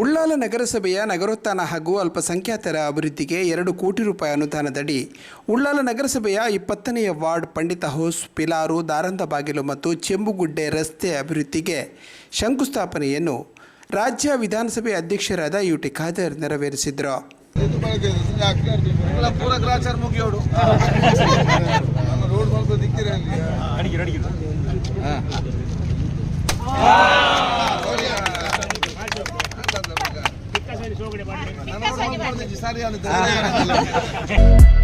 ಉಳ್ಳಾಲ ನಗರಸಭೆಯ ನಗರೋತ್ಥಾನ ಹಾಗೂ ಅಲ್ಪಸಂಖ್ಯಾತರ ಅಭಿವೃದ್ಧಿಗೆ ಎರಡು ಕೋಟಿ ರೂಪಾಯಿ ಅನುದಾನದಡಿ ಉಳ್ಳಾಲ ನಗರಸಭೆಯ ಇಪ್ಪತ್ತನೆಯ ವಾರ್ಡ್ ಪಂಡಿತ ಹೌಸ್ ಪಿಲಾರು ದಾರಂದ ಬಾಗಿಲು ಮತ್ತು ಚೆಂಬುಗುಡ್ಡೆ ರಸ್ತೆ ಅಭಿವೃದ್ಧಿಗೆ ಶಂಕುಸ್ಥಾಪನೆಯನ್ನು ರಾಜ್ಯ ವಿಧಾನಸಭೆ ಅಧ್ಯಕ್ಷರಾದ ಯು ಟಿ ಖಾದರ್ ನೆರವೇರಿಸಿದರು. ಸ್ವಲ್ಪ ದಿಕ್ಕಿರ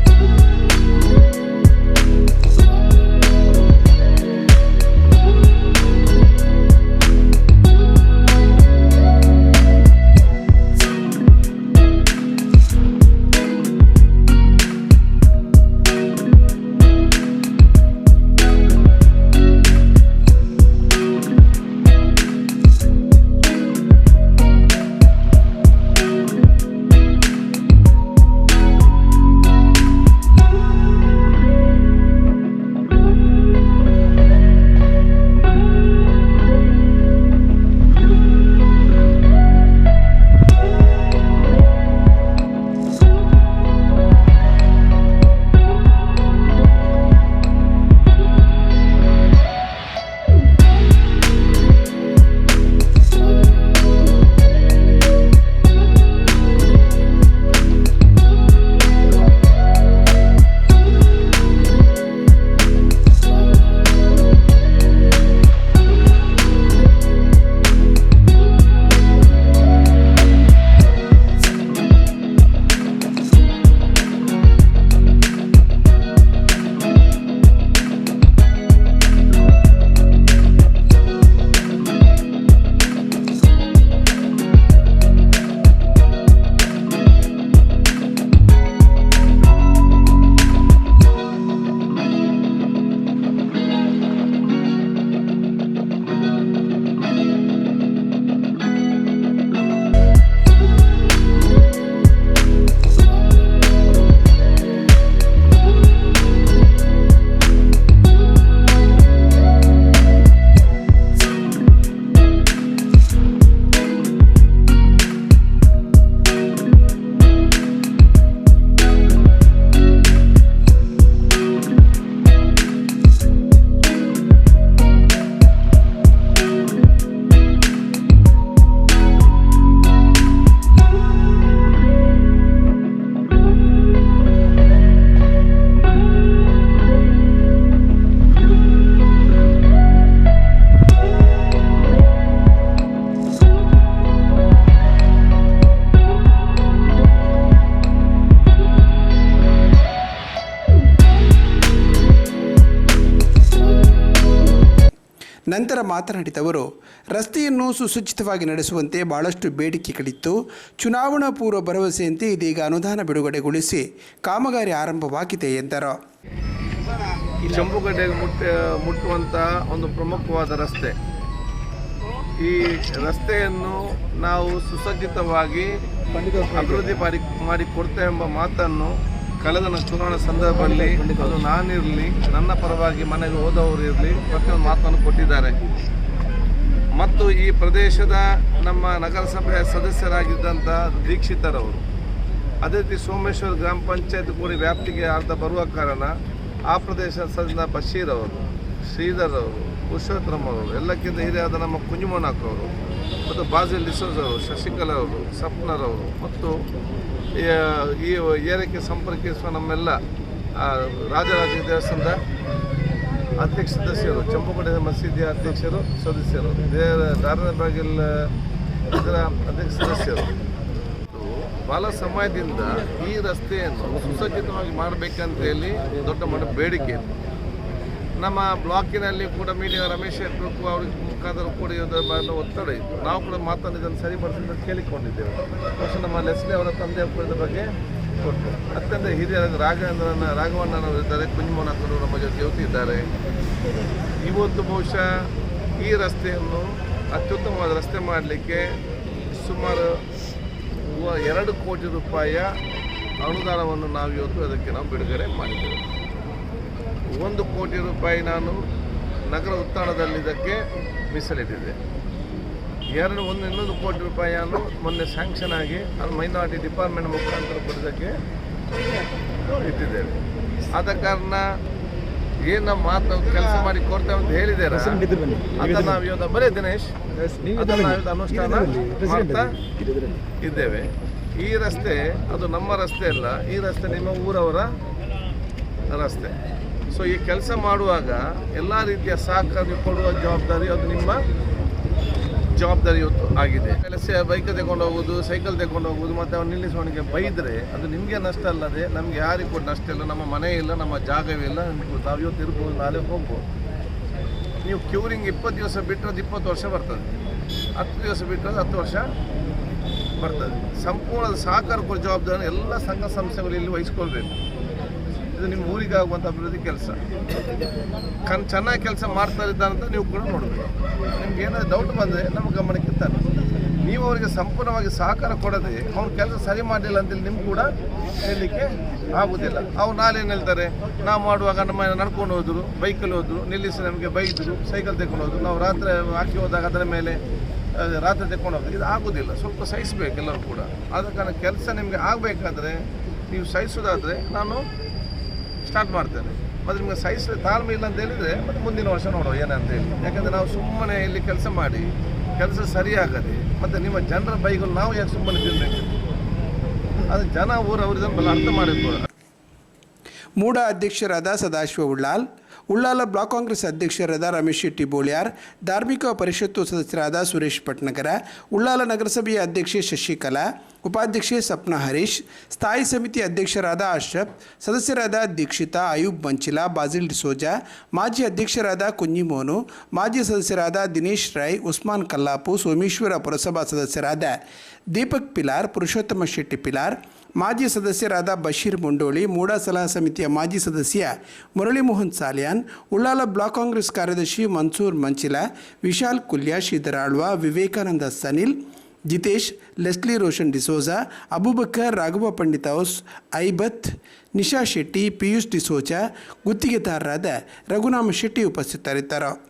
ನಂತರ ಮಾತನಾಡಿದ ಅವರು ರಸ್ತೆಯನ್ನು ಸುಸಜ್ಜಿತವಾಗಿ ನಡೆಸುವಂತೆ ಬಹಳಷ್ಟು ಬೇಡಿಕೆಗಳಿತ್ತು ಚುನಾವಣಾ ಪೂರ್ವ ಭರವಸೆಯಂತೆ ಇದೀಗ ಅನುದಾನ ಬಿಡುಗಡೆಗೊಳಿಸಿ ಕಾಮಗಾರಿ ಆರಂಭವಾಗಿದೆ ಎಂದರು. ಈ ಚಂಪುಗಡ್ಡೆಗೆ ಮುಟ್ಟ ಮುಟ್ಟುವಂಥ ಒಂದು ಪ್ರಮುಖವಾದ ರಸ್ತೆ. ಈ ರಸ್ತೆಯನ್ನು ನಾವು ಸುಸಜ್ಜಿತವಾಗಿ ಅಭಿವೃದ್ಧಿ ಮಾಡಿ ಮಾಡಿ ಕೊಡ್ತೇವೆ ಎಂಬ ಮಾತನ್ನು ಕಳೆದ ಚುನಾವಣೆ ಸಂದರ್ಭದಲ್ಲಿ ಅದು ನಾನಿರಲಿ, ನನ್ನ ಪರವಾಗಿ ಮನೆಗೆ ಹೋದವರು ಇರಲಿ, ಪ್ರತಿಯೊಂದು ಮಾತನ್ನು ಕೊಟ್ಟಿದ್ದಾರೆ. ಮತ್ತು ಈ ಪ್ರದೇಶದ ನಮ್ಮ ನಗರಸಭೆಯ ಸದಸ್ಯರಾಗಿದ್ದಂಥ ದೀಕ್ಷಿತರವರು. ಅದೇ ರೀತಿ ಸೋಮೇಶ್ವರ ಗ್ರಾಮ ಪಂಚಾಯತ್ ಕೂಡ ವ್ಯಾಪ್ತಿಗೆ ಅರ್ಧ ಬರುವ ಕಾರಣ ಆ ಪ್ರದೇಶದ ಸದಸ್ಯ ಬಶೀರ್ ಅವರು, ಶ್ರೀಧರ್ ಅವರು, ಪುರುಷೋತ್ತಮ್ ಅವರು, ಎಲ್ಲಕ್ಕಿಂತ ಹಿರಿಯಾದ ನಮ್ಮ ಕುಂಜುಮನಾಕ್ ಅವರು ಮತ್ತು ಬಾಜಿಲ್ ಡಿಸೋಸ್ ಅವರು, ಶಶಿಕಲಾ ಅವರು, ಸಪ್ನರ್ ಅವರು ಮತ್ತು ಈ ಏರಿಕೆ ಸಂಪರ್ಕಿಸುವ ನಮ್ಮೆಲ್ಲ ರಾಜರಾಜ ದೇವಸ್ಥಾನದ ಅಧ್ಯಕ್ಷ ಸದಸ್ಯರು ಚಂಪುಗಡೆ ಮಸೀದಿಯ ಅಧ್ಯಕ್ಷರು, ಸದಸ್ಯರು ದಾರದ ಬಾಗಿಲ್ ಇದರ ಅಧ್ಯಕ್ಷ ಸದಸ್ಯರು. ಬಾಲ ಸಮಯದಿಂದ ಈ ರಸ್ತೆಯನ್ನು ಸುಸಜ್ಜಿತವಾಗಿ ಮಾಡಬೇಕಂತ ಹೇಳಿ ದೊಡ್ಡ ಮಟ್ಟ ಬೇಡಿಕೆ ನಮ್ಮ ಬ್ಲಾಕಿನಲ್ಲಿ ಕೂಡ ಮೀಡಿಯಾ ರಮೇಶ್ ಹೆಗ್ಗಡ್ಕು ಅವ್ರ ಮುಖಾಂತರ ಕೂಡ ಇದನ್ನು ಒತ್ತಡ ಇತ್ತು. ನಾವು ಕೂಡ ಮಾತನ್ನು ಇದನ್ನು ಅಂತ ಕೇಳಿಕೊಂಡಿದ್ದೇವೆ. ಬಹುಶಃ ನಮ್ಮ ಲೆಸ್ಲಿ ಅವರ ತಂದೆ ಇದ್ರ ಬಗ್ಗೆ ಕೊಟ್ಟು ಅತ್ಯಂತ ಹಿರಿಯರಾದ ರಾಘವೇಂದ್ರನ, ರಾಘವಣ್ಣನವರು ಇದ್ದಾರೆ ಕುಂಜಮೋನಕ್ಕರು ನಮ್ಮ ಜೊತೆ ಇದ್ದಾರೆ. ಇವತ್ತು ಬಹುಶಃ ಈ ರಸ್ತೆಯನ್ನು ಅತ್ಯುತ್ತಮವಾದ ರಸ್ತೆ ಮಾಡಲಿಕ್ಕೆ ಸುಮಾರು ಎರಡು ಕೋಟಿ ರೂಪಾಯಿಯ ಅನುದಾನವನ್ನು ನಾವು ಇವತ್ತು ಅದಕ್ಕೆ ನಾವು ಬಿಡುಗಡೆ ಮಾಡಿದ್ದೇವೆ. ಒಂದು ಕೋಟಿ ರೂಪಾಯಿ ನಾನು ನಗರ ಉತ್ತಾಣದಲ್ಲಿದ್ದಕ್ಕೆ ಇದಕ್ಕೆ ಮೀಸಲಿಟ್ಟಿದ್ದೆ. ಎರಡು ಒಂದು ಇನ್ನೊಂದು ಕೋಟಿ ರೂಪಾಯಿಯನ್ನು ಮೊನ್ನೆ ಸ್ಯಾಂಕ್ಷನ್ ಆಗಿ ನಾನು ಮೈನಾರಿಟಿ ಡಿಪಾರ್ಟ್ಮೆಂಟ್ ಮುಖಾಂತರ ಕೊಡೋದಕ್ಕೆ ಇಟ್ಟಿದ್ದೇವೆ ಆದ ಕಾರಣ ಏನು ಮಾತು ಕೆಲಸ ಮಾಡಿ ಕೊಡ್ತೇವೆ ಅಂತ ಹೇಳಿದಾರೆ ಅದನ್ನ ನಾವು ಇವತ್ತು ಬರೇ ದಿನೇಶ್ ಅದನ್ನ ನಾವು ಇವತ್ತು ಅನುಷ್ಠಾನ ಮಾಡ್ತಾ ಇದ್ದೇವೆ. ಈ ರಸ್ತೆ ಅದು ನಮ್ಮ ರಸ್ತೆ ಅಲ್ಲ ಈ ರಸ್ತೆ ನಿಮ್ಮ ಊರವರ ರಸ್ತೆ. ಸೊ ಈ ಕೆಲಸ ಮಾಡುವಾಗ ಎಲ್ಲ ರೀತಿಯ ಸಹಕಾರ ಕೊಡುವ ಜವಾಬ್ದಾರಿ ಅದು ನಿಮ್ಮ ಜವಾಬ್ದಾರಿ ಆಗಿದೆ. ಕೆಲಸ ಬೈಕ್ ತಗೊಂಡು ಹೋಗೋದು ಸೈಕಲ್ ತಗೊಂಡು ಹೋಗೋದು ಮತ್ತು ಅವ್ನು ನಿಲ್ಲಿಸೋನಿಗೆ ಬೈದರೆ ಅದು ನಿಮಗೆ ನಷ್ಟ ಅಲ್ಲದೆ ನಮಗೆ ಯಾರಿಗೂ ಕೂಡ ನಷ್ಟ ಇಲ್ಲ, ನಮ್ಮ ಮನೆ ಇಲ್ಲ, ನಮ್ಮ ನಿಮ್ಗೆ ನಾವು ಇವತ್ತು ಇರ್ಬೋದು, ನಾಳೆ ಹೋಗ್ಬೋದು. ನೀವು ಕ್ಯೂರಿಂಗ್ ಇಪ್ಪತ್ತು ದಿವಸ ಬಿಟ್ಟರೆ ಇಪ್ಪತ್ತು ವರ್ಷ ಬರ್ತದೆ. ಹತ್ತು ದಿವಸ ಬಿಟ್ಟರೆ ಹತ್ತು ವರ್ಷ ಬರ್ತದೆ. ಸಂಪೂರ್ಣ ಸಹಕಾರ ಜವಾಬ್ದಾರಿ ಎಲ್ಲ ಸಂಘ ಸಂಸ್ಥೆಗಳು ಇಲ್ಲಿ ವಹಿಸ್ಕೊಳ್ಬೇಕು. ಇದು ನಿಮ್ಮ ಊರಿಗೆ ಆಗುವಂಥ ಅಭಿವೃದ್ಧಿ ಕೆಲಸ. ಕನ್ ಚೆನ್ನಾಗಿ ಕೆಲಸ ಮಾಡ್ತಾ ಅಂತ ನೀವು ಕೂಡ ನೋಡಬೇಕು. ನಿಮ್ಗೆ ಏನಾದ್ರು ಡೌಟ್ ಬಂದರೆ ನಮ್ಮ ಗಮನಕ್ಕೆ ತನ್ನಿ ನೀವು ಅವರಿಗೆ ಸಂಪೂರ್ಣವಾಗಿ ಸಹಕಾರ ಕೊಡದೆ ಅವ್ನ ಕೆಲಸ ಸರಿ ಮಾಡಲಿಲ್ಲ ಅಂತೇಳಿ ನಿಮ್ಗೆ ಕೂಡ ಹೇಳಲಿಕ್ಕೆ ಆಗುವುದಿಲ್ಲ ಅವ್ರು ನಾಳೆ ಹೇಳ್ತಾರೆ? ನಾವು ಮಾಡುವಾಗ ನಮ್ಮ ನಡ್ಕೊಂಡು ಹೋದರು, ಬೈಕಲ್ಲಿ ಹೋದರು, ನಿಲ್ಲಿಸಿ ನಮಗೆ ಬೈದರು ಸೈಕಲ್ ತೆಕ್ಕೊಂಡು ಹೋದ್ರು. ನಾವು ರಾತ್ರಿ ಹಾಕಿ ಹೋದಾಗ ಅದರ ಮೇಲೆ ರಾತ್ರಿ ತೆಕ್ಕೊಂಡು ಹೋಗ್ತೀವಿ ಇದು ಆಗೋದಿಲ್ಲ. ಸ್ವಲ್ಪ ಸಹಿಸಬೇಕು ಎಲ್ಲರೂ ಕೂಡ. ಆದ ಕಾರಣ ಕೆಲಸ ನಿಮಗೆ ಆಗಬೇಕಾದ್ರೆ ನೀವು ಸಹಿಸೋದಾದರೆ ನಾನು ಸ್ಟಾರ್ಟ್ ಮಾಡ್ತೇನೆ. ಮತ್ತು ನಿಮಗೆ ಸೈಜ್ ತಾಳ್ಮೆ ಇಲ್ಲ ಅಂತ ಹೇಳಿದರೆ, ಮತ್ತೆ ಮುಂದಿನ ವರ್ಷ ನೋಡುವ ಏನಂತ ಹೇಳಿ. ಯಾಕಂದರೆ ನಾವು ಸುಮ್ಮನೆ ಇಲ್ಲಿ ಕೆಲಸ ಮಾಡಿ, ಕೆಲಸ ಸರಿಯಾಗದೆ, ಮತ್ತು ನಿಮ್ಮ ಜನರ ಬೈಗಳು ನಾವು ಯಾಕೆ ಸುಮ್ಮನೆ ತಿನ್ನಬೇಕು ಅದು ಜನ ಊರು ಬಲ್ಲ ಅರ್ಥ ಮಾಡಿಕೊಳ್ಳ ಮೂಡ ಅಧ್ಯಕ್ಷರಾದ ಸದಾಶಿವ ಉಳ್ಳಾಲ್, ಉಳ್ಳಾಲ ಬ್ಲಾಕ್ ಕಾಂಗ್ರೆಸ್ ಅಧ್ಯಕ್ಷರಾದ ರಮೇಶ್ ಶೆಟ್ಟಿ ಬೋಳ್ಯಾರ್, ಧಾರ್ಮಿಕ ಪರಿಷತ್ತು ಸದಸ್ಯರಾದ ಸುರೇಶ್ ಪಟ್ನಗರ, ಉಳ್ಳಾಲ ನಗರಸಭೆಯ ಅಧ್ಯಕ್ಷೆ ಶಶಿಕಲಾ, ಉಪಾಧ್ಯಕ್ಷೆ ಸಪ್ನ ಹರೀಶ್, ಸ್ಥಾಯಿ ಸಮಿತಿ ಅಧ್ಯಕ್ಷರಾದ ಅಶ್ರಫ್, ಸದಸ್ಯರಾದ ದೀಕ್ಷಿತಾ, ಅಯೂಬ್ ಮಂಚಿಲಾ ಬಾಜಿಲ್ ಡಿಸೋಜಾ, ಮಾಜಿ ಅಧ್ಯಕ್ಷರಾದ ಕುಂಜಿಮೋನು ಮಾಜಿ ಸದಸ್ಯರಾದ ದಿನೇಶ್ ರೈ, ಉಸ್ಮಾನ್ ಕಲ್ಲಾಪು, ಸೋಮೇಶ್ವರ ಪುರಸಭಾ ಸದಸ್ಯರಾದ ದೀಪಕ್ ಪಿಲಾರ್, ಪುರುಷೋತ್ತಮ ಶೆಟ್ಟಿ ಪಿಲಾರ್ ಮಾಜಿ ಸದಸ್ಯರಾದ ಬಶೀರ್ ಮುಂಡೋಳಿ, ಮೂಡಾ ಸಲಹಾ ಸಮಿತಿಯ ಮಾಜಿ ಸದಸ್ಯ ಮುರಳಿಮೋಹನ್ ಸಾಲಿಯಾನ್, ಉಳ್ಳಾಲ ಬ್ಲಾಕ್ ಕಾಂಗ್ರೆಸ್ ಕಾರ್ಯದರ್ಶಿ ಮನ್ಸೂರ್ ಮಂಚಿಲ, ವಿಶಾಲ್ ಕುಲ್ಯ, ಶ್ರೀಧರ ಆಳ್ವ, ವಿವೇಕಾನಂದ ಸನಿಲ್, ಜಿತೇಶ್, ಲೆಸ್ಲಿ ರೋಷನ್ ಡಿಸೋಜಾ ಅಬುಬಕ್ಕರ್ ರಾಘವ ಪಂಡಿತ ಹೌಸ್, ಐಬತ್, ನಿಶಾ ಶೆಟ್ಟಿ, ಪಿಯೂಷ್ ಡಿಸೋಜಾ, ಗುತ್ತಿಗೆದಾರರಾದ ರಘುನಾಮ ಶೆಟ್ಟಿ ಉಪಸ್ಥಿತರಿದ್ದರು.